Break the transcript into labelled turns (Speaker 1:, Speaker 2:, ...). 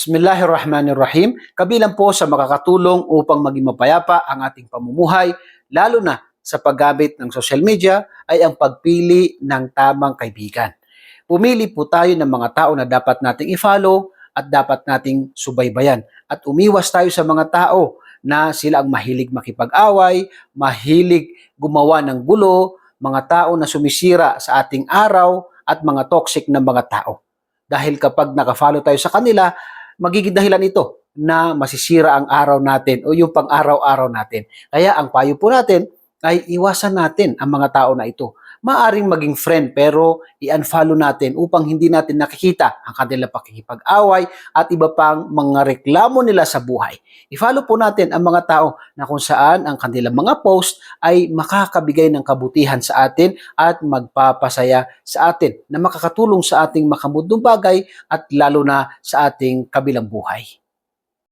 Speaker 1: Bismillahirrahmanirrahim. Kabilang po sa makakatulong upang maging mapayapa ang ating pamumuhay, lalo na sa paggamit ng social media, ay ang pagpili ng tamang kaibigan. Pumili po tayo ng mga tao na dapat nating i-follow at dapat nating subaybayan. At umiwas tayo sa mga tao na sila ang mahilig makipag-away, mahilig gumawa ng gulo, mga tao na sumisira sa ating araw at mga toxic na mga tao. Dahil kapag nakafollow tayo sa kanila, magiging dahilan ito na masisira ang araw natin o yung pang-araw-araw natin. Kaya ang payo po natin ay iwasan natin ang mga tao na ito. Maaring maging friend pero i-unfollow natin upang hindi natin nakikita ang kanilang pakikipag-away at iba pang mga reklamo nila sa buhay. I-follow po natin ang mga tao na kung saan ang kanilang mga post ay makakabigay ng kabutihan sa atin at magpapasaya sa atin na makakatulong sa ating makamudong bagay at lalo na sa ating kabilang buhay.